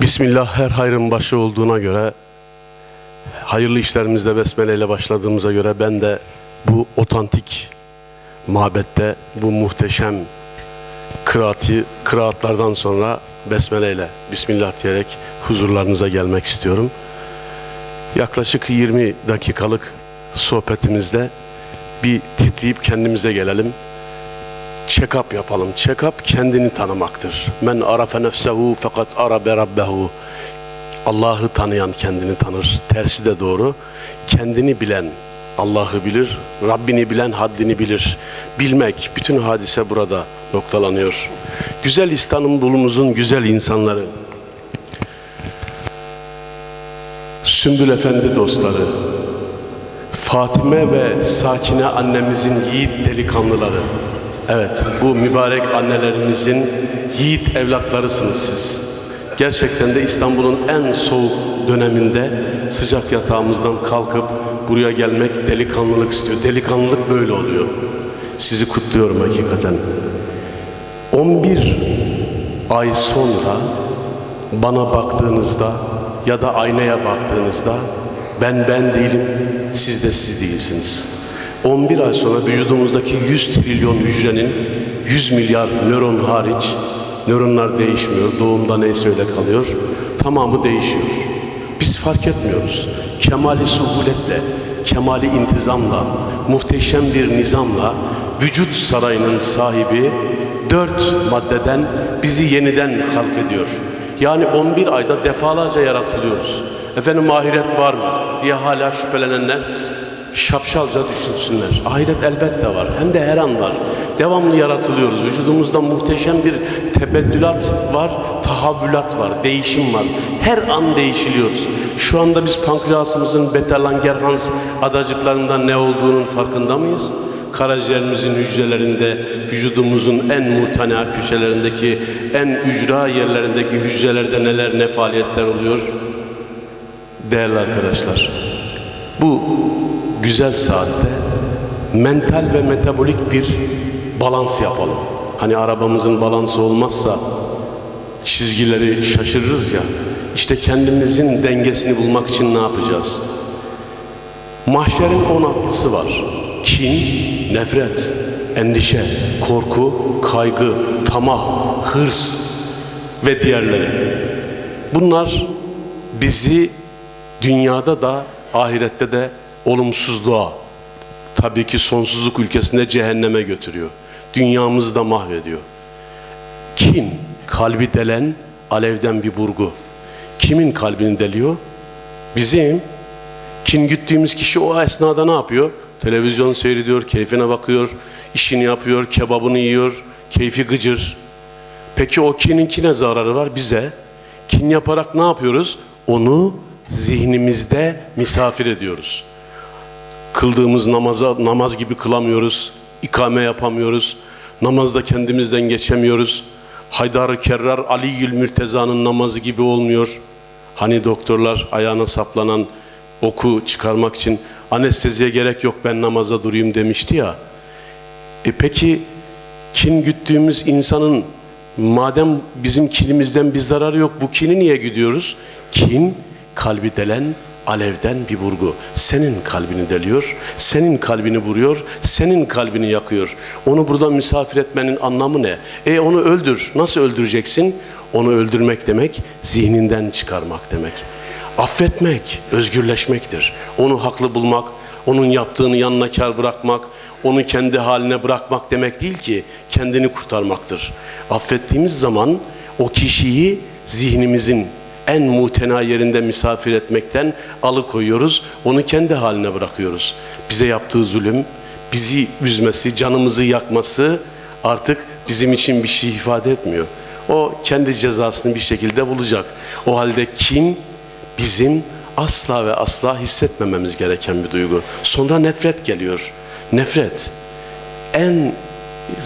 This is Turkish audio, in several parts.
Bismillah her hayrın başı olduğuna göre hayırlı işlerimizde besmele ile başladığımıza göre ben de bu otantik mabette bu muhteşem kıraati, kıraatlardan sonra besmele ile Bismillah diyerek huzurlarınıza gelmek istiyorum. Yaklaşık 20 dakikalık sohbetimizde bir titreyip kendimize gelelim. Check-up yapalım. Check-up kendini tanımaktır. Men arafe nefsehu fakat arabe rabbehu. Allah'ı tanıyan kendini tanır. Tersi de doğru. Kendini bilen Allah'ı bilir. Rabbini bilen haddini bilir. Bilmek, bütün hadise burada noktalanıyor. Güzel İstanbul'umuzun güzel insanları, Sümbül Efendi dostları, Fatime ve Sakine annemizin yiğit delikanlıları. Evet, bu mübarek annelerimizin yiğit evlatlarısınız siz. Gerçekten de İstanbul'un en soğuk döneminde sıcak yatağımızdan kalkıp buraya gelmek delikanlılık istiyor. Delikanlılık böyle oluyor. Sizi kutluyorum hakikaten. 11 ay sonra bana baktığınızda ya da aynaya baktığınızda ben ben değilim, siz de siz değilsiniz. 11 ay sonra vücudumuzdaki 100 trilyon hücrenin 100 milyar nöron hariç nöronlar değişmiyor. Doğumda neyse öyle kalıyor. Tamamı değişiyor. Biz fark etmiyoruz. Kemali suhuletle, kemali intizamla, muhteşem bir nizamla vücut sarayının sahibi dört maddeden bizi yeniden halk ediyor. Yani 11 ayda defalarca yaratılıyoruz. Efendim ahiret var mı diye hala şüphelenenler şapşalca düşünsünler. Ahiret elbette var. Hem de her an var. Devamlı yaratılıyoruz. Vücudumuzda muhteşem bir tebeddülat var, tahavvülat var, değişim var. Her an değişiliyoruz. Şu anda biz pankreasımızın beta-langerhans adacıklarından ne olduğunun farkında mıyız? Karaciğerimizin hücrelerinde, vücudumuzun en muhtena köşelerindeki, en ücra yerlerindeki hücrelerde neler ne faaliyetler oluyor? Değerli arkadaşlar, bu güzel saatte mental ve metabolik bir balans yapalım. Hani arabamızın balansı olmazsa çizgileri şaşırırız ya. İşte kendimizin dengesini bulmak için ne yapacağız? Mahşerin on atlısı var. Kin, nefret, endişe, korku, kaygı, tamah, hırs ve diğerleri. Bunlar bizi dünyada da ahirette de olumsuzluğa, tabii ki sonsuzluk ülkesinde cehenneme götürüyor. Dünyamızı da mahvediyor. Kin, kalbi delen alevden bir burgu. Kimin kalbini deliyor? Bizim. Kin güttüğümüz kişi o esnada ne yapıyor? Televizyon seyrediyor, keyfine bakıyor, işini yapıyor, kebabını yiyor, keyfi gıcır. Peki o kinin kine zararı var bize. Kin yaparak ne yapıyoruz? Onu zihnimizde misafir ediyoruz. Kıldığımız namaza namaz gibi kılamıyoruz. ikame yapamıyoruz. Namazda kendimizden geçemiyoruz. Haydar-ı Kerrar Ali'ül Mürteza'nın namazı gibi olmuyor. Hani doktorlar ayağına saplanan oku çıkarmak için anesteziye gerek yok ben namaza durayım demişti ya. E peki kin güttüğümüz insanın madem bizim kinimizden bir zararı yok bu kini niye gidiyoruz? Kin kalbi delen alevden bir vurgu. Senin kalbini deliyor, senin kalbini vuruyor, senin kalbini yakıyor. Onu burada misafir etmenin anlamı ne? E onu öldür. Nasıl öldüreceksin? Onu öldürmek demek zihninden çıkarmak demek. Affetmek, özgürleşmektir. Onu haklı bulmak, onun yaptığını yanına kar bırakmak, onu kendi haline bırakmak demek değil ki kendini kurtarmaktır. Affettiğimiz zaman o kişiyi zihnimizin en mutena yerinde misafir etmekten alıkoyuyoruz. Onu kendi haline bırakıyoruz. Bize yaptığı zulüm, bizi üzmesi, canımızı yakması artık bizim için bir şey ifade etmiyor. O kendi cezasını bir şekilde bulacak. O halde kin bizim asla ve asla hissetmememiz gereken bir duygu. Sonra nefret geliyor. Nefret en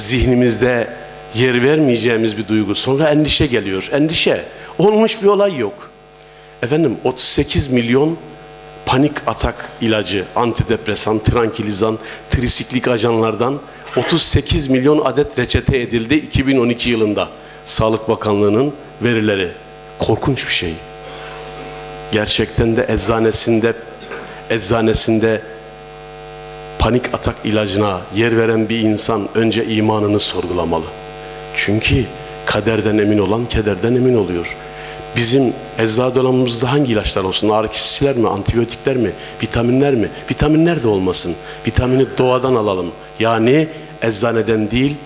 zihnimizde yer vermeyeceğimiz bir duygu. Sonra endişe geliyor. Endişe. Olmuş bir olay yok. Efendim 38 milyon panik atak ilacı, antidepresan, trankilizan, trisiklik ajanlardan 38 milyon adet reçete edildi 2012 yılında. Sağlık Bakanlığı'nın verileri. korkunç bir şey. Gerçekten de eczanesinde eczanesinde panik atak ilacına yer veren bir insan önce imanını sorgulamalı. Çünkü kaderden emin olan kederden emin oluyor. Bizim eczacı dolabımızda hangi ilaçlar olsun? Ağrı kesiciler mi, antibiyotikler mi, vitaminler mi? Vitaminler de olmasın. Vitamini doğadan alalım. Yani eczaneden değil,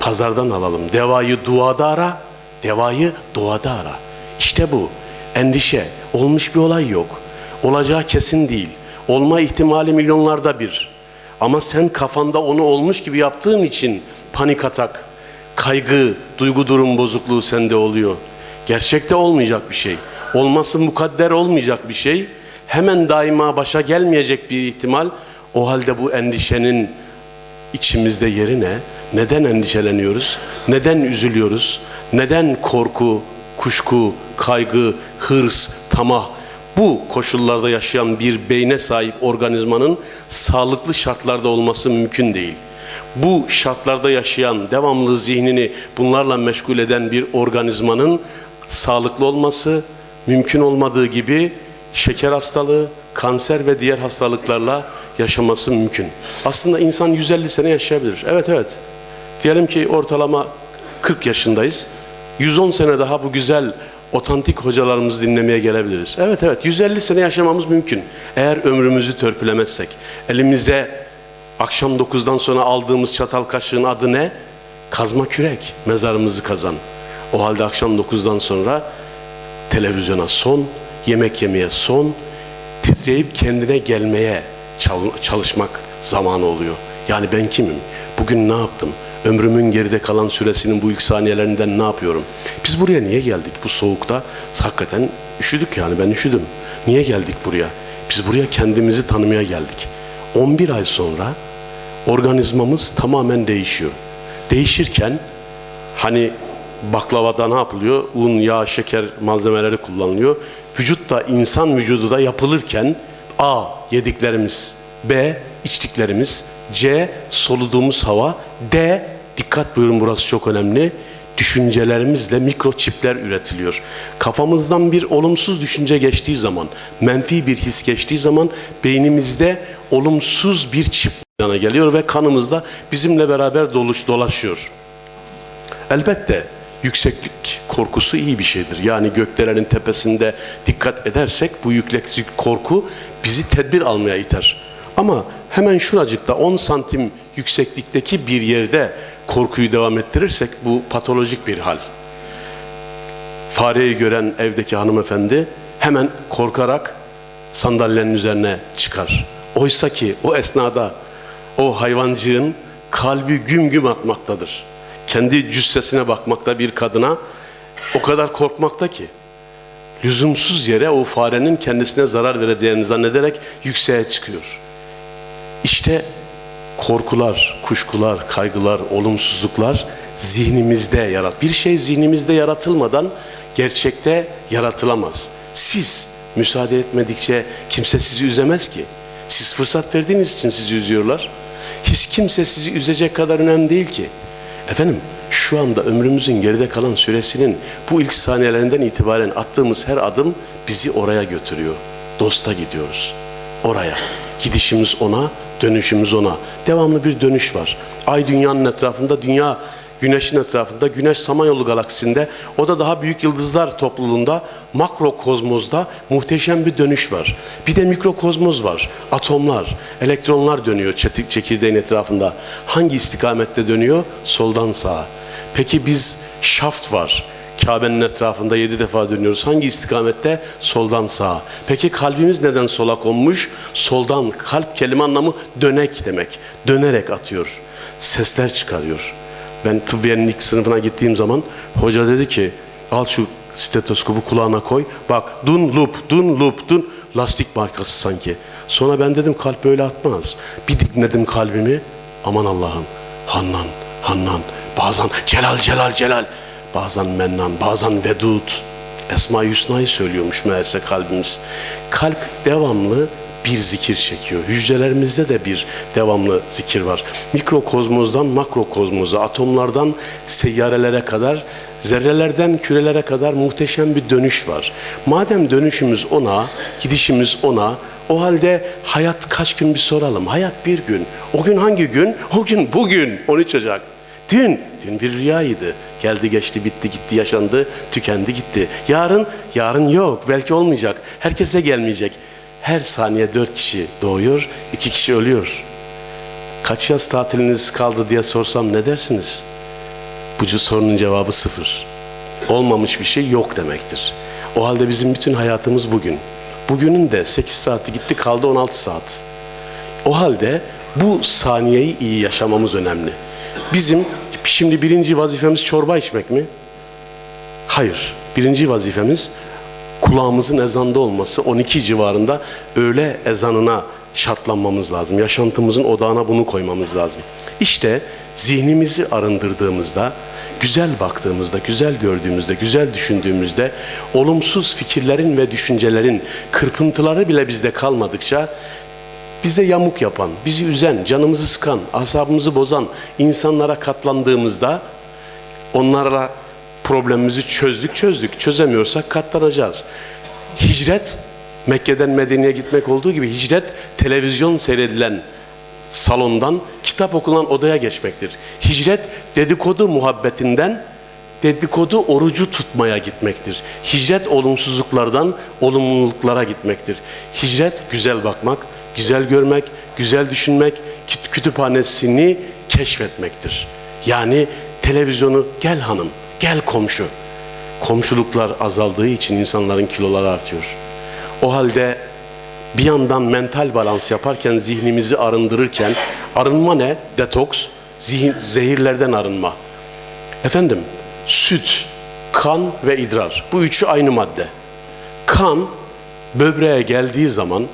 pazardan alalım. Devayı duada ara, devayı doğada ara. İşte bu. Endişe. Olmuş bir olay yok. Olacağı kesin değil. Olma ihtimali milyonlarda bir. Ama sen kafanda onu olmuş gibi yaptığın için panik atak, kaygı, duygu durum bozukluğu sende oluyor. Gerçekte olmayacak bir şey. Olması mukadder olmayacak bir şey. Hemen daima başa gelmeyecek bir ihtimal. O halde bu endişenin içimizde yeri ne? Neden endişeleniyoruz? Neden üzülüyoruz? Neden korku, kuşku, kaygı, hırs, tamah bu koşullarda yaşayan bir beyne sahip organizmanın sağlıklı şartlarda olması mümkün değil. Bu şartlarda yaşayan, devamlı zihnini bunlarla meşgul eden bir organizmanın sağlıklı olması mümkün olmadığı gibi şeker hastalığı, kanser ve diğer hastalıklarla yaşaması mümkün. Aslında insan 150 sene yaşayabilir. Evet evet. Diyelim ki ortalama 40 yaşındayız. 110 sene daha bu güzel otantik hocalarımızı dinlemeye gelebiliriz. Evet evet 150 sene yaşamamız mümkün. Eğer ömrümüzü törpülemezsek. Elimize akşam 9'dan sonra aldığımız çatal kaşığın adı ne? Kazma kürek. Mezarımızı kazan. O halde akşam 9'dan sonra televizyona son, yemek yemeye son, titreyip kendine gelmeye çalışmak zamanı oluyor. Yani ben kimim? Bugün ne yaptım? Ömrümün geride kalan süresinin bu ilk saniyelerinden ne yapıyorum? Biz buraya niye geldik bu soğukta? Hakikaten üşüdük yani ben üşüdüm. Niye geldik buraya? Biz buraya kendimizi tanımaya geldik. 11 ay sonra organizmamız tamamen değişiyor. Değişirken hani baklavada ne yapılıyor? Un, yağ, şeker malzemeleri kullanılıyor. Vücutta insan vücudu da yapılırken A. Yediklerimiz B. içtiklerimiz C. Soluduğumuz hava D. Dikkat buyurun burası çok önemli. Düşüncelerimizle mikroçipler üretiliyor. Kafamızdan bir olumsuz düşünce geçtiği zaman, menfi bir his geçtiği zaman beynimizde olumsuz bir çip yana geliyor ve kanımızda bizimle beraber doluş dolaşıyor. Elbette yükseklik korkusu iyi bir şeydir. Yani gökdelenin tepesinde dikkat edersek bu yükseklik korku bizi tedbir almaya iter. Ama hemen şuracıkta 10 santim yükseklikteki bir yerde korkuyu devam ettirirsek bu patolojik bir hal. Fareyi gören evdeki hanımefendi hemen korkarak sandalyenin üzerine çıkar. Oysa ki o esnada o hayvancığın kalbi güm güm atmaktadır. Kendi cüssesine bakmakta bir kadına o kadar korkmakta ki lüzumsuz yere o farenin kendisine zarar vereceğini zannederek yükseğe çıkıyor. İşte korkular, kuşkular, kaygılar, olumsuzluklar zihnimizde yarat. Bir şey zihnimizde yaratılmadan gerçekte yaratılamaz. Siz müsaade etmedikçe kimse sizi üzemez ki. Siz fırsat verdiğiniz için sizi üzüyorlar. Hiç kimse sizi üzecek kadar önemli değil ki. Efendim şu anda ömrümüzün geride kalan süresinin bu ilk saniyelerinden itibaren attığımız her adım bizi oraya götürüyor. Dosta gidiyoruz. Oraya. Gidişimiz ona, dönüşümüz ona. Devamlı bir dönüş var. Ay dünyanın etrafında, dünya güneşin etrafında, güneş Samanyolu galaksisinde, o da daha büyük yıldızlar topluluğunda, makrokozmozda muhteşem bir dönüş var. Bir de mikrokozmoz var. Atomlar, elektronlar dönüyor çekirdeğin etrafında. Hangi istikamette dönüyor? Soldan sağa. Peki biz şaft var. Kabe'nin etrafında yedi defa dönüyoruz. Hangi istikamette? Soldan sağa. Peki kalbimiz neden sola konmuş? Soldan. Kalp kelime anlamı dönek demek. Dönerek atıyor. Sesler çıkarıyor. Ben tıbbiyenin ilk sınıfına gittiğim zaman hoca dedi ki al şu stetoskopu kulağına koy. Bak dun loop, dun loop, dun lastik markası sanki. Sonra ben dedim kalp böyle atmaz. Bir dinledim kalbimi. Aman Allah'ım. Hannan, Hannan. Bazen Celal, Celal, Celal. Bazen Mennan, bazen Vedud. Esma Hüsna'yı söylüyormuş meğerse kalbimiz. Kalp devamlı bir zikir çekiyor. Hücrelerimizde de bir devamlı zikir var. Mikrokozmozdan makrokozmoza, atomlardan seyyarelere kadar Zerrelerden kürelere kadar muhteşem bir dönüş var. Madem dönüşümüz ona, gidişimiz ona, o halde hayat kaç gün bir soralım. Hayat bir gün. O gün hangi gün? O gün bugün. 13 Ocak. Dün, dün bir rüyaydı. Geldi geçti, bitti gitti, yaşandı, tükendi gitti. Yarın, yarın yok. Belki olmayacak. Herkese gelmeyecek. Her saniye dört kişi doğuyor, iki kişi ölüyor. Kaç yaz tatiliniz kaldı diye sorsam ne dersiniz? Bu sorunun cevabı sıfır. Olmamış bir şey yok demektir. O halde bizim bütün hayatımız bugün. Bugünün de 8 saati gitti kaldı 16 saat. O halde bu saniyeyi iyi yaşamamız önemli. Bizim şimdi birinci vazifemiz çorba içmek mi? Hayır. Birinci vazifemiz kulağımızın ezanda olması 12 civarında öğle ezanına şartlanmamız lazım. Yaşantımızın odağına bunu koymamız lazım. İşte zihnimizi arındırdığımızda, güzel baktığımızda, güzel gördüğümüzde, güzel düşündüğümüzde, olumsuz fikirlerin ve düşüncelerin kırpıntıları bile bizde kalmadıkça bize yamuk yapan, bizi üzen, canımızı sıkan, asabımızı bozan insanlara katlandığımızda onlarla problemimizi çözdük çözdük. Çözemiyorsak katlanacağız. Hicret Mekke'den Medine'ye gitmek olduğu gibi hicret televizyon seyredilen salondan kitap okunan odaya geçmektir. Hicret dedikodu muhabbetinden dedikodu orucu tutmaya gitmektir. Hicret olumsuzluklardan olumluluklara gitmektir. Hicret güzel bakmak, güzel görmek, güzel düşünmek, kütüphanesini keşfetmektir. Yani televizyonu gel hanım, gel komşu. Komşuluklar azaldığı için insanların kiloları artıyor. O halde bir yandan mental balans yaparken zihnimizi arındırırken arınma ne? Detoks, zihin, zehirlerden arınma. Efendim süt, kan ve idrar. Bu üçü aynı madde. Kan böbreğe geldiği zaman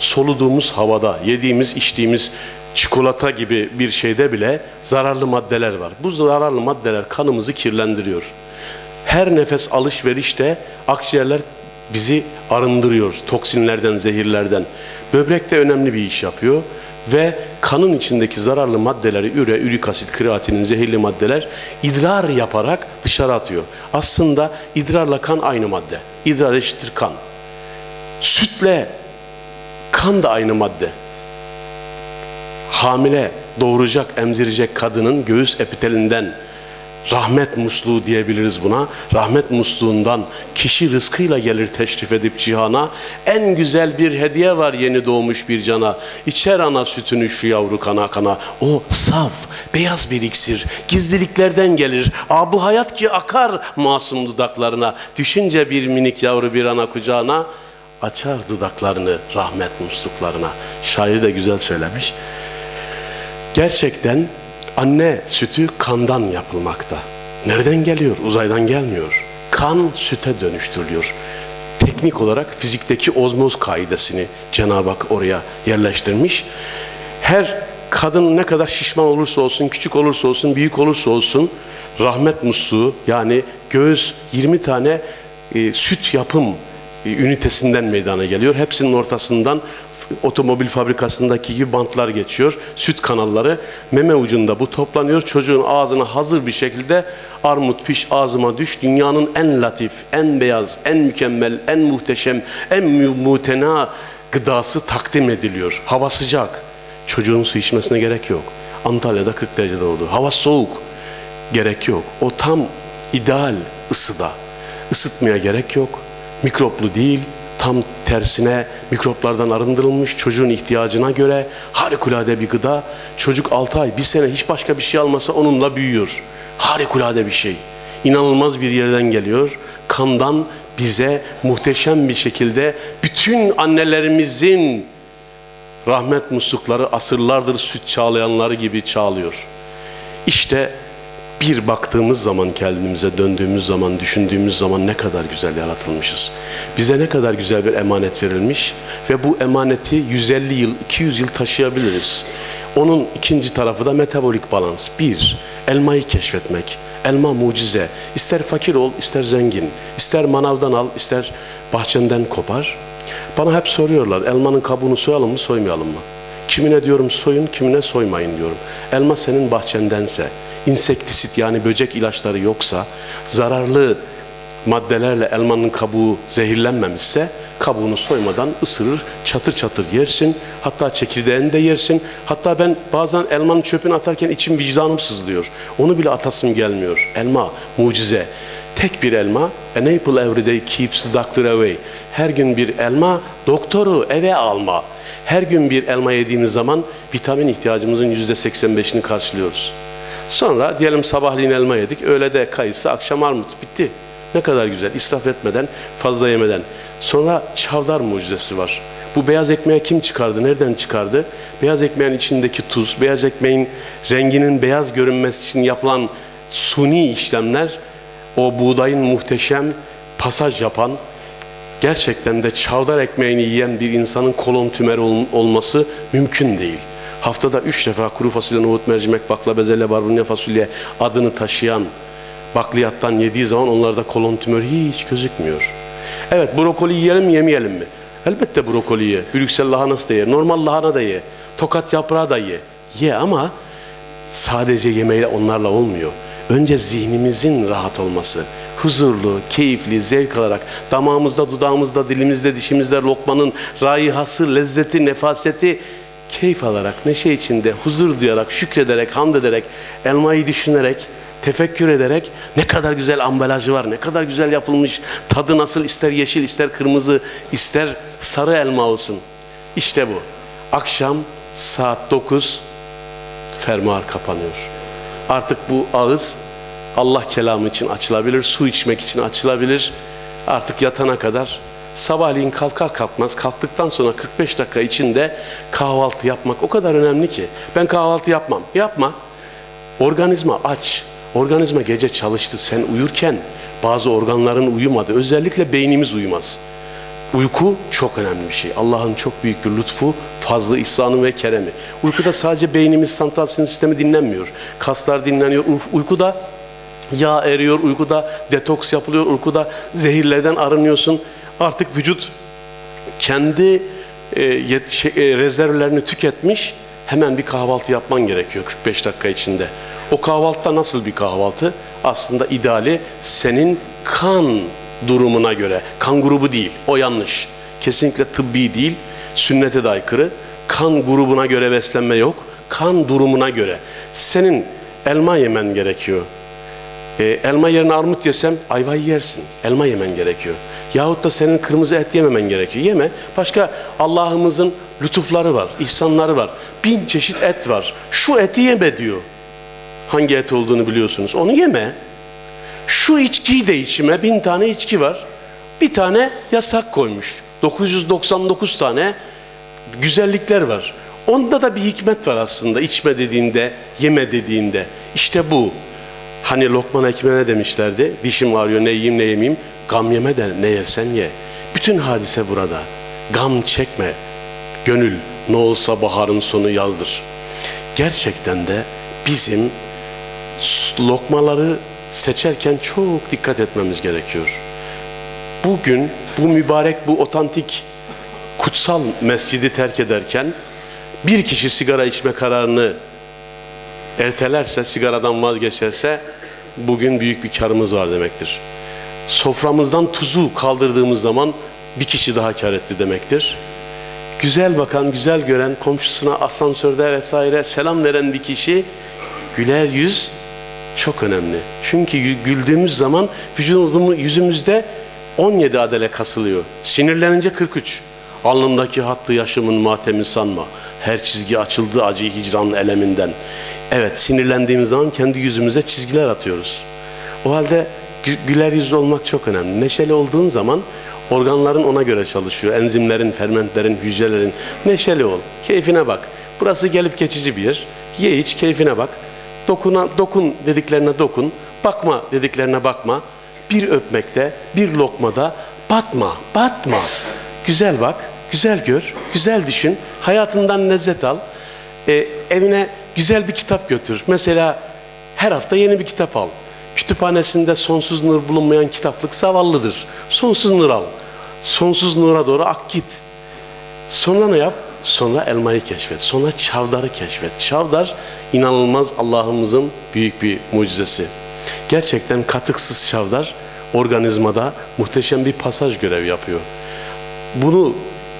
soluduğumuz havada, yediğimiz, içtiğimiz çikolata gibi bir şeyde bile zararlı maddeler var. Bu zararlı maddeler kanımızı kirlendiriyor. Her nefes alışverişte akciğerler bizi arındırıyor toksinlerden, zehirlerden. Böbrek de önemli bir iş yapıyor ve kanın içindeki zararlı maddeleri üre, ürik asit, kreatinin zehirli maddeler idrar yaparak dışarı atıyor. Aslında idrarla kan aynı madde. İdrar eşittir kan. Sütle kan da aynı madde. Hamile doğuracak, emzirecek kadının göğüs epitelinden rahmet musluğu diyebiliriz buna. Rahmet musluğundan kişi rızkıyla gelir teşrif edip cihana. En güzel bir hediye var yeni doğmuş bir cana. İçer ana sütünü şu yavru kana kana. O saf, beyaz bir iksir. Gizliliklerden gelir. Abu hayat ki akar masum dudaklarına. Düşünce bir minik yavru bir ana kucağına açar dudaklarını rahmet musluklarına. Şair de güzel söylemiş. Gerçekten Anne sütü kandan yapılmakta. Nereden geliyor? Uzaydan gelmiyor. Kan süte dönüştürülüyor. Teknik olarak fizikteki ozmoz kaidesini Cenab-ı Hak oraya yerleştirmiş. Her kadın ne kadar şişman olursa olsun, küçük olursa olsun, büyük olursa olsun rahmet musluğu yani göğüs 20 tane e, süt yapım ünitesinden meydana geliyor. Hepsinin ortasından otomobil fabrikasındaki gibi bantlar geçiyor. Süt kanalları meme ucunda bu toplanıyor. Çocuğun ağzına hazır bir şekilde armut piş ağzıma düş. Dünyanın en latif, en beyaz, en mükemmel, en muhteşem, en mutena gıdası takdim ediliyor. Hava sıcak. Çocuğun su içmesine gerek yok. Antalya'da 40 derecede oldu. Hava soğuk. Gerek yok. O tam ideal ısıda. Isıtmaya gerek yok. Mikroplu değil, tam tersine mikroplardan arındırılmış çocuğun ihtiyacına göre harikulade bir gıda. Çocuk 6 ay, bir sene hiç başka bir şey almasa onunla büyüyor. Harikulade bir şey. İnanılmaz bir yerden geliyor. Kandan bize muhteşem bir şekilde bütün annelerimizin rahmet muslukları asırlardır süt çağlayanları gibi çağlıyor. İşte bir baktığımız zaman kendimize döndüğümüz zaman düşündüğümüz zaman ne kadar güzel yaratılmışız. Bize ne kadar güzel bir emanet verilmiş ve bu emaneti 150 yıl 200 yıl taşıyabiliriz. Onun ikinci tarafı da metabolik balans. Bir, elmayı keşfetmek. Elma mucize. İster fakir ol, ister zengin. İster manavdan al, ister bahçenden kopar. Bana hep soruyorlar, elmanın kabuğunu soyalım mı, soymayalım mı? Kimine diyorum soyun, kimine soymayın diyorum. Elma senin bahçendense, insektisit yani böcek ilaçları yoksa, zararlı maddelerle elmanın kabuğu zehirlenmemişse kabuğunu soymadan ısırır, çatır çatır yersin. Hatta çekirdeğini de yersin. Hatta ben bazen elmanın çöpünü atarken içim vicdanım sızlıyor. Onu bile atasım gelmiyor. Elma, mucize. Tek bir elma, an apple every day keeps the doctor away. Her gün bir elma, doktoru eve alma. Her gün bir elma yediğimiz zaman vitamin ihtiyacımızın yüzde 85'ini karşılıyoruz. Sonra diyelim sabahleyin elma yedik, öğlede kayısı, akşam armut. Bitti. Ne kadar güzel. İsraf etmeden, fazla yemeden. Sonra çavdar mucizesi var. Bu beyaz ekmeği kim çıkardı? Nereden çıkardı? Beyaz ekmeğin içindeki tuz, beyaz ekmeğin renginin beyaz görünmesi için yapılan suni işlemler o buğdayın muhteşem pasaj yapan gerçekten de çavdar ekmeğini yiyen bir insanın kolon tümeri ol- olması mümkün değil. Haftada üç defa kuru fasulye, nohut, mercimek, bakla, bezelye, barbunya fasulye adını taşıyan bakliyattan yediği zaman onlarda kolon tümörü hiç gözükmüyor. Evet brokoli yiyelim mi yemeyelim mi? Elbette brokoli ye. Brüksel lahanası da ye. Normal lahana da ye. Tokat yaprağı da ye. Ye ama sadece yemeğe onlarla olmuyor. Önce zihnimizin rahat olması, huzurlu, keyifli, zevk alarak damağımızda, dudağımızda, dilimizde, dişimizde lokmanın raihası, lezzeti, nefaseti keyif alarak, neşe içinde, huzur duyarak, şükrederek, hamd ederek, elmayı düşünerek, tefekkür ederek ne kadar güzel ambalajı var, ne kadar güzel yapılmış, tadı nasıl ister yeşil, ister kırmızı, ister sarı elma olsun. İşte bu. Akşam saat 9 fermuar kapanıyor. Artık bu ağız Allah kelamı için açılabilir, su içmek için açılabilir. Artık yatana kadar sabahleyin kalkar kalkmaz kalktıktan sonra 45 dakika içinde kahvaltı yapmak o kadar önemli ki. Ben kahvaltı yapmam. Yapma. Organizma aç. Organizma gece çalıştı. Sen uyurken bazı organların uyumadı. Özellikle beynimiz uyumaz. Uyku çok önemli bir şey. Allah'ın çok büyük bir lütfu, fazla ihsanı ve keremi. Uykuda sadece beynimiz, santral sinir sistemi dinlenmiyor. Kaslar dinleniyor. Uy- Uykuda yağ eriyor, uykuda detoks yapılıyor, uykuda zehirlerden arınıyorsun. Artık vücut kendi e, yet- şey, e, rezervlerini tüketmiş hemen bir kahvaltı yapman gerekiyor 45 dakika içinde. O kahvaltıda nasıl bir kahvaltı? Aslında ideali senin kan durumuna göre. Kan grubu değil. O yanlış. Kesinlikle tıbbi değil. Sünnete de aykırı. Kan grubuna göre beslenme yok. Kan durumuna göre. Senin elma yemen gerekiyor. E, elma yerine armut yesem ayvayı yersin. Elma yemen gerekiyor. Yahut da senin kırmızı et yememen gerekiyor. Yeme. Başka Allah'ımızın lütufları var, ihsanları var. Bin çeşit et var. Şu eti yeme diyor. Hangi et olduğunu biliyorsunuz. Onu yeme. Şu içkiyi de içime. Bin tane içki var. Bir tane yasak koymuş. 999 tane güzellikler var. Onda da bir hikmet var aslında. İçme dediğinde, yeme dediğinde. İşte bu. Hani Lokman Hekim'e ne demişlerdi? Dişim ağrıyor ne yiyeyim ne yemeyeyim. Gam yeme de ne yersen ye. Bütün hadise burada. Gam çekme. Gönül ne olsa baharın sonu yazdır. Gerçekten de bizim lokmaları seçerken çok dikkat etmemiz gerekiyor. Bugün bu mübarek, bu otantik, kutsal mescidi terk ederken bir kişi sigara içme kararını ertelerse, sigaradan vazgeçerse bugün büyük bir karımız var demektir. Soframızdan tuzu kaldırdığımız zaman bir kişi daha kar etti demektir. Güzel bakan, güzel gören, komşusuna asansörde vesaire selam veren bir kişi güler yüz çok önemli. Çünkü gü- güldüğümüz zaman vücudumuz yüzümüzde 17 adele kasılıyor. Sinirlenince 43. Alnındaki hattı yaşımın matemi sanma. Her çizgi açıldı acı hicran eleminden. Evet sinirlendiğimiz zaman kendi yüzümüze çizgiler atıyoruz. O halde gü- güler yüzlü olmak çok önemli. Neşeli olduğun zaman organların ona göre çalışıyor. Enzimlerin, fermentlerin, hücrelerin. Neşeli ol. Keyfine bak. Burası gelip geçici bir yer. Ye iç keyfine bak. Dokuna, dokun dediklerine dokun. Bakma dediklerine bakma. Bir öpmekte, bir lokmada batma, batma. Güzel bak, güzel gör, güzel düşün. Hayatından lezzet al. E, evine güzel bir kitap götür. Mesela her hafta yeni bir kitap al. Kütüphanesinde sonsuz nur bulunmayan kitaplık zavallıdır. Sonsuz nur al. Sonsuz nura doğru ak git. Sonra ne yap? sonra elmayı keşfet, sonra çavdarı keşfet. Çavdar inanılmaz Allah'ımızın büyük bir mucizesi. Gerçekten katıksız çavdar organizmada muhteşem bir pasaj görev yapıyor. Bunu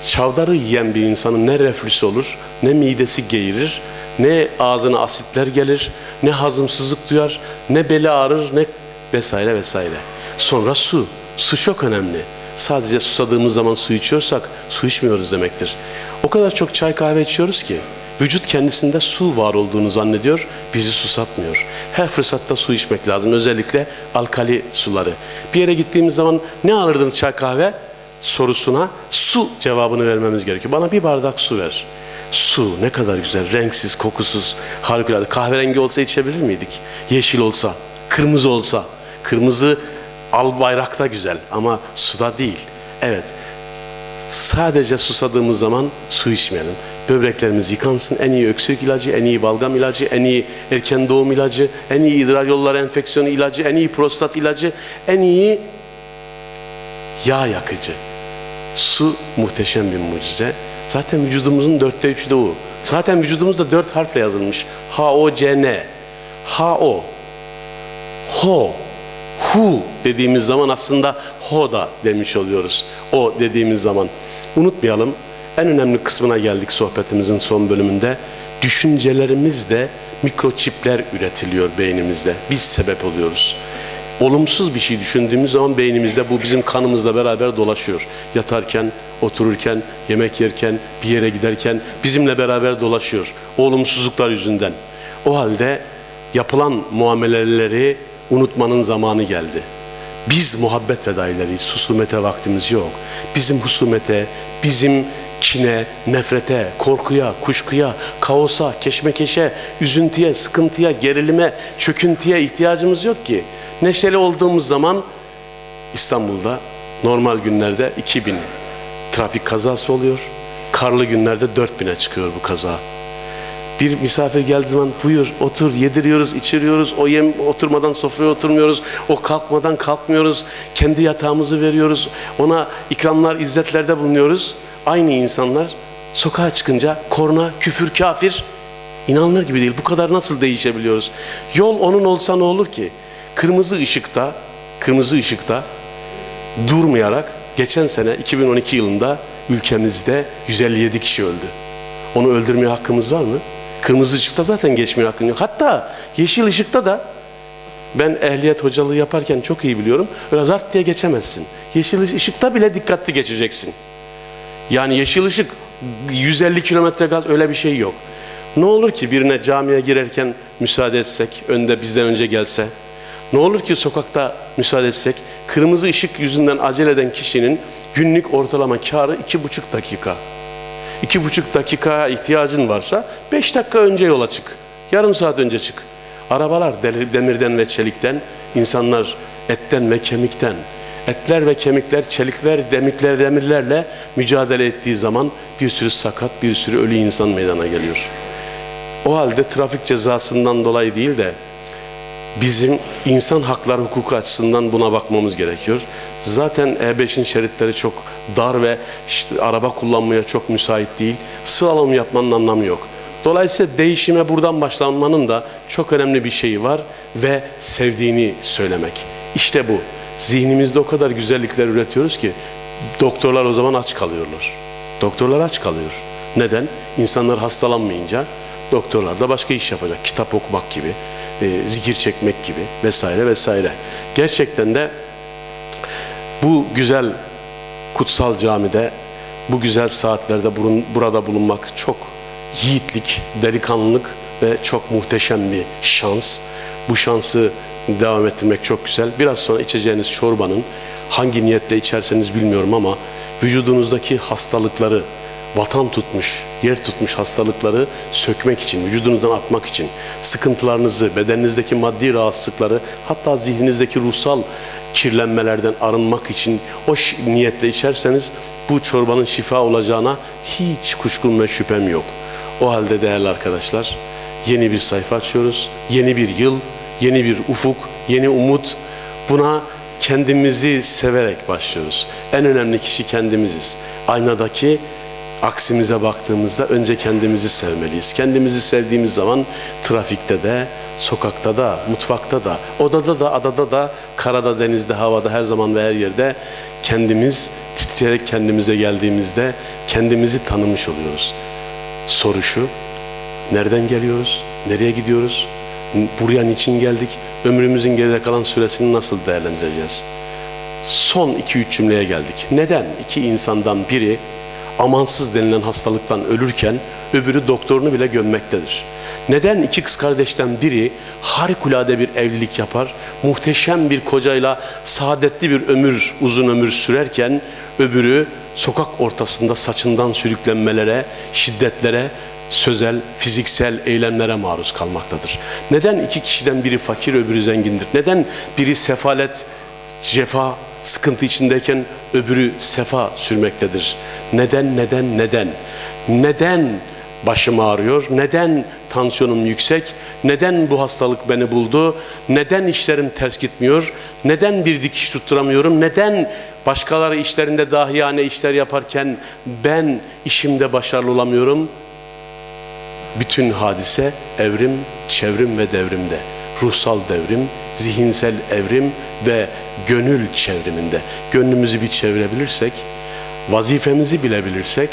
çavdarı yiyen bir insanın ne reflüsü olur, ne midesi geğirir, ne ağzına asitler gelir, ne hazımsızlık duyar, ne beli ağrır, ne vesaire vesaire. Sonra su. Su çok önemli. Sadece susadığımız zaman su içiyorsak su içmiyoruz demektir. O kadar çok çay kahve içiyoruz ki vücut kendisinde su var olduğunu zannediyor, bizi susatmıyor. Her fırsatta su içmek lazım. Özellikle alkali suları. Bir yere gittiğimiz zaman ne alırdınız çay kahve? Sorusuna su cevabını vermemiz gerekiyor. Bana bir bardak su ver. Su ne kadar güzel, renksiz, kokusuz, harikulade. Kahverengi olsa içebilir miydik? Yeşil olsa, kırmızı olsa. Kırmızı al bayrakta güzel ama suda değil. Evet, sadece susadığımız zaman su içmeyelim. Böbreklerimiz yıkansın. En iyi öksürük ilacı, en iyi balgam ilacı, en iyi erken doğum ilacı, en iyi idrar yolları enfeksiyonu ilacı, en iyi prostat ilacı, en iyi yağ yakıcı. Su muhteşem bir mucize. Zaten vücudumuzun dörtte üçü de o. Zaten vücudumuzda dört harfle yazılmış. H-O-C-N. H-O. Ho. Hu dediğimiz zaman aslında ho da demiş oluyoruz. O dediğimiz zaman. Unutmayalım. En önemli kısmına geldik sohbetimizin son bölümünde. Düşüncelerimizde mikroçipler üretiliyor beynimizde. Biz sebep oluyoruz olumsuz bir şey düşündüğümüz zaman beynimizde bu bizim kanımızla beraber dolaşıyor. Yatarken, otururken, yemek yerken, bir yere giderken bizimle beraber dolaşıyor. Olumsuzluklar yüzünden. O halde yapılan muameleleri unutmanın zamanı geldi. Biz muhabbet fedaileriyiz. Husumete vaktimiz yok. Bizim husumete, bizim kine, nefrete, korkuya, kuşkuya, kaosa, keşmekeşe, üzüntüye, sıkıntıya, gerilime, çöküntüye ihtiyacımız yok ki. Neşeli olduğumuz zaman İstanbul'da normal günlerde 2000 trafik kazası oluyor. Karlı günlerde 4000'e çıkıyor bu kaza. Bir misafir geldiği zaman buyur otur yediriyoruz içiriyoruz o yem oturmadan sofraya oturmuyoruz o kalkmadan kalkmıyoruz kendi yatağımızı veriyoruz ona ikramlar izzetlerde bulunuyoruz aynı insanlar sokağa çıkınca korna küfür kafir inanılır gibi değil bu kadar nasıl değişebiliyoruz yol onun olsa ne olur ki kırmızı ışıkta kırmızı ışıkta durmayarak geçen sene 2012 yılında ülkemizde 157 kişi öldü. Onu öldürmeye hakkımız var mı? Kırmızı ışıkta zaten geçmeye hakkın yok. Hatta yeşil ışıkta da ben ehliyet hocalığı yaparken çok iyi biliyorum. Öyle zart diye geçemezsin. Yeşil ışıkta bile dikkatli geçeceksin. Yani yeşil ışık 150 kilometre gaz öyle bir şey yok. Ne olur ki birine camiye girerken müsaade etsek, önde bizden önce gelse, ne olur ki sokakta müsaade etsek, kırmızı ışık yüzünden acele eden kişinin günlük ortalama karı iki buçuk dakika. İki buçuk dakikaya ihtiyacın varsa beş dakika önce yola çık. Yarım saat önce çık. Arabalar demirden ve çelikten, insanlar etten ve kemikten. Etler ve kemikler, çelikler, demikler, demirlerle mücadele ettiği zaman bir sürü sakat, bir sürü ölü insan meydana geliyor. O halde trafik cezasından dolayı değil de bizim insan hakları hukuku açısından buna bakmamız gerekiyor. Zaten E5'in şeritleri çok dar ve işte araba kullanmaya çok müsait değil. Slalom yapmanın anlamı yok. Dolayısıyla değişime buradan başlanmanın da çok önemli bir şeyi var ve sevdiğini söylemek. İşte bu. Zihnimizde o kadar güzellikler üretiyoruz ki doktorlar o zaman aç kalıyorlar. Doktorlar aç kalıyor. Neden? İnsanlar hastalanmayınca doktorlar da başka iş yapacak. Kitap okumak gibi, e, zikir çekmek gibi vesaire vesaire. Gerçekten de bu güzel kutsal camide bu güzel saatlerde burun, burada bulunmak çok yiğitlik, delikanlılık ve çok muhteşem bir şans. Bu şansı devam ettirmek çok güzel. Biraz sonra içeceğiniz çorbanın hangi niyetle içerseniz bilmiyorum ama vücudunuzdaki hastalıkları vatan tutmuş, yer tutmuş hastalıkları sökmek için, vücudunuzdan atmak için, sıkıntılarınızı, bedeninizdeki maddi rahatsızlıkları, hatta zihninizdeki ruhsal kirlenmelerden arınmak için o niyetle içerseniz bu çorbanın şifa olacağına hiç kuşkum ve şüphem yok. O halde değerli arkadaşlar, yeni bir sayfa açıyoruz, yeni bir yıl, yeni bir ufuk, yeni umut. Buna kendimizi severek başlıyoruz. En önemli kişi kendimiziz. Aynadaki Aksimize baktığımızda önce kendimizi sevmeliyiz. Kendimizi sevdiğimiz zaman trafikte de, sokakta da, mutfakta da, odada da, adada da, karada, denizde, havada, her zaman ve her yerde kendimiz titreyerek kendimize geldiğimizde kendimizi tanımış oluyoruz. Soru şu, nereden geliyoruz, nereye gidiyoruz, buraya niçin geldik, ömrümüzün geride kalan süresini nasıl değerlendireceğiz? Son 2-3 cümleye geldik. Neden iki insandan biri amansız denilen hastalıktan ölürken öbürü doktorunu bile gömmektedir? Neden iki kız kardeşten biri harikulade bir evlilik yapar, muhteşem bir kocayla saadetli bir ömür, uzun ömür sürerken öbürü sokak ortasında saçından sürüklenmelere, şiddetlere, sözel, fiziksel eylemlere maruz kalmaktadır? Neden iki kişiden biri fakir, öbürü zengindir? Neden biri sefalet, cefa, sıkıntı içindeyken öbürü sefa sürmektedir. Neden, neden, neden? Neden başım ağrıyor? Neden tansiyonum yüksek? Neden bu hastalık beni buldu? Neden işlerim ters gitmiyor? Neden bir dikiş tutturamıyorum? Neden başkaları işlerinde dahiyane işler yaparken ben işimde başarılı olamıyorum? Bütün hadise evrim, çevrim ve devrimde. Ruhsal devrim, zihinsel evrim ve gönül çevriminde. Gönlümüzü bir çevirebilirsek, vazifemizi bilebilirsek,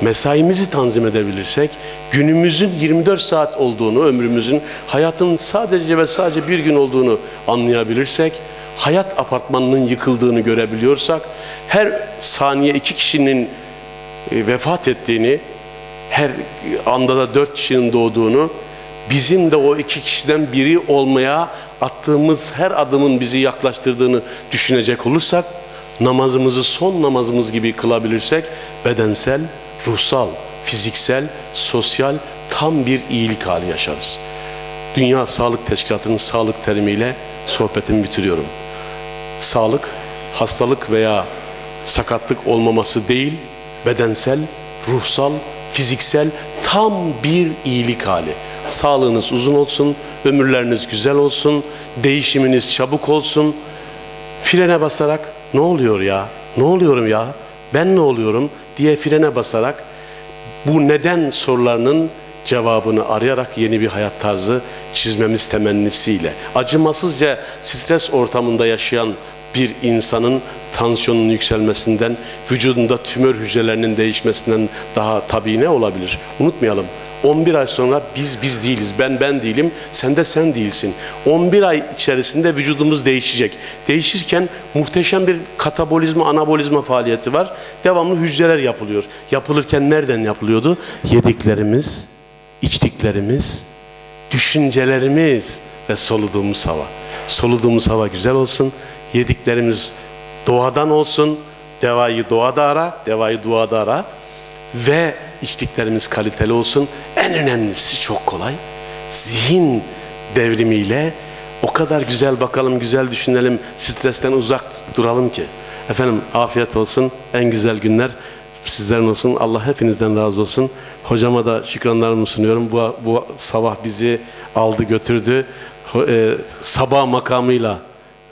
mesaimizi tanzim edebilirsek, günümüzün 24 saat olduğunu, ömrümüzün hayatın sadece ve sadece bir gün olduğunu anlayabilirsek, hayat apartmanının yıkıldığını görebiliyorsak, her saniye iki kişinin e, vefat ettiğini, her anda da dört kişinin doğduğunu, bizim de o iki kişiden biri olmaya attığımız her adımın bizi yaklaştırdığını düşünecek olursak, namazımızı son namazımız gibi kılabilirsek, bedensel, ruhsal, fiziksel, sosyal tam bir iyilik hali yaşarız. Dünya Sağlık Teşkilatı'nın sağlık terimiyle sohbetimi bitiriyorum. Sağlık, hastalık veya sakatlık olmaması değil, bedensel, ruhsal, fiziksel tam bir iyilik hali. Sağlığınız uzun olsun, ömürleriniz güzel olsun, değişiminiz çabuk olsun. Frene basarak ne oluyor ya? Ne oluyorum ya? Ben ne oluyorum diye frene basarak bu neden sorularının cevabını arayarak yeni bir hayat tarzı çizmemiz temennisiyle acımasızca stres ortamında yaşayan bir insanın tansiyonun yükselmesinden, vücudunda tümör hücrelerinin değişmesinden daha tabii ne olabilir? Unutmayalım. 11 ay sonra biz biz değiliz. Ben ben değilim. Sen de sen değilsin. 11 ay içerisinde vücudumuz değişecek. Değişirken muhteşem bir katabolizma, anabolizma faaliyeti var. Devamlı hücreler yapılıyor. Yapılırken nereden yapılıyordu? Yediklerimiz, içtiklerimiz, düşüncelerimiz ve soluduğumuz hava. Soluduğumuz hava güzel olsun. Yediklerimiz doğadan olsun. Devayı doğada ara, devayı duada ara ve içtiklerimiz kaliteli olsun. En önemlisi çok kolay. Zihin devrimiyle o kadar güzel bakalım, güzel düşünelim, stresten uzak duralım ki. Efendim afiyet olsun, en güzel günler sizlerin olsun. Allah hepinizden razı olsun. Hocama da şükranlarımı sunuyorum. Bu, bu sabah bizi aldı götürdü. E, sabah makamıyla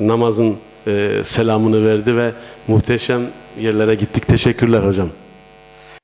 namazın e, selamını verdi ve muhteşem yerlere gittik. Teşekkürler hocam.